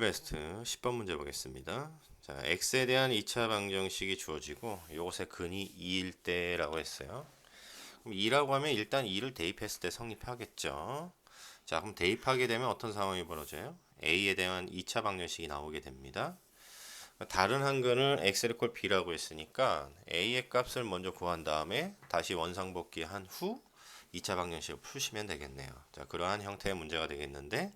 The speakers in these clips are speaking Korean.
베스트 10번 문제 보겠습니다. 자, x에 대한 2차 방정식이 주어지고 이것의 근이 2일 때라고 했어요. 그럼 2라고 하면 일단 2를 대입했을 때 성립하겠죠. 자, 그럼 대입하게 되면 어떤 상황이 벌어져요? a에 대한 2차 방정식이 나오게 됩니다. 다른 한 근을 x를 꼴 b라고 했으니까 a의 값을 먼저 구한 다음에 다시 원상복귀 한 후 2차 방정식을 푸시면 되겠네요. 자, 그러한 형태의 문제가 되겠는데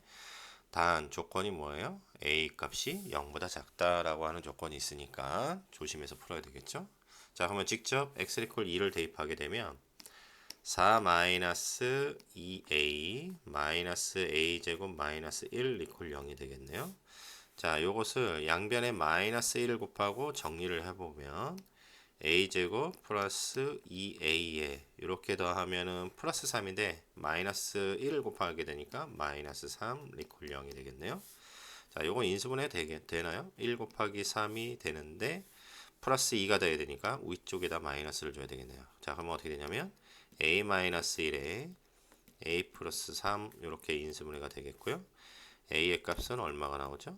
단 조건이 뭐예요? a 값이 0보다 작다라고 하는 조건이 있으니까 조심해서 풀어야 되겠죠? 자, 그러면 직접 x 이퀄 2를 대입하게 되면 4 마이너스 2a 마이너스 a 제곱 마이너스 1 이퀄 0이 되겠네요. 자, 요것을 양변에 마이너스 1을 곱하고 정리를 해보면 a제곱 플러스 2a에 이렇게 더하면은 플러스 3인데 마이너스 1을 곱하게 되니까 마이너스 3 리콜 0이 되겠네요. 자, 요거 인수분해 되게, 되나요? 1 곱하기 3이 되는데 플러스 2가 돼야 되니까 위쪽에다 마이너스를 줘야 되겠네요. 자, 그러면 어떻게 되냐면 a 마이너스 1에 a 플러스 3 이렇게 인수분해가 되겠고요. a의 값은 얼마가 나오죠?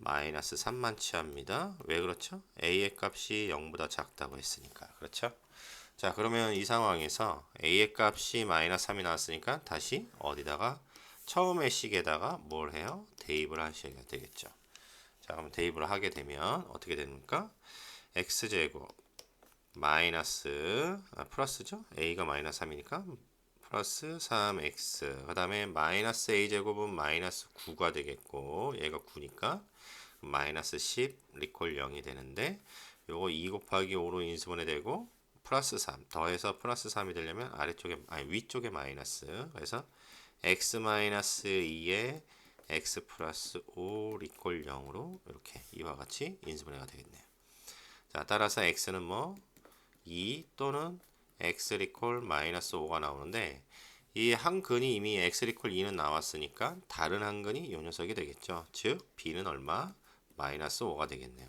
마이너스 3만 취합니다. 왜 그렇죠? a의 값이 0보다 작다고 했으니까. 그렇죠? 자, 그러면 이 상황에서 a의 값이 마이너스 3이 나왔으니까 다시 어디다가 처음의 식에다가 뭘 해요? 대입을 하셔야 되겠죠. 자, 그럼 대입을 하게 되면 어떻게 됩니까? x제곱 마이너스 아, 플러스죠? a가 마이너스 3이니까 플러스 3x 그 다음에 마이너스 a제곱은 마이너스 9가 되겠고 얘가 9니까 마이너스 10 리콜 0이 되는데 요거 2 곱하기 5로 인수분해 되고 플러스 3 더해서 플러스 3이 되려면 아래쪽에 아니 위쪽에 마이너스. 그래서 x 마이너스 2에 x 플러스 5 리콜 0으로 이렇게 이와 같이 인수분해가 되겠네요. 자 따라서 x는 뭐? 2 또는 x 리콜 마이너스 5가 나오는데 이 한 근이 이미 x 리콜 2는 나왔으니까 다른 한 근이 이 녀석이 되겠죠. 즉 b는 얼마? 마이너스 5가 되겠네요.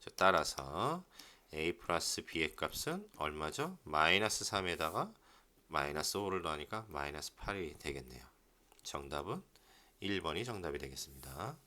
자, 따라서 a 플러스 b의 값은 얼마죠? 마이너스 3에다가 마이너스 5를 더하니까 마이너스 8이 되겠네요. 정답은 1번이 정답이 되겠습니다.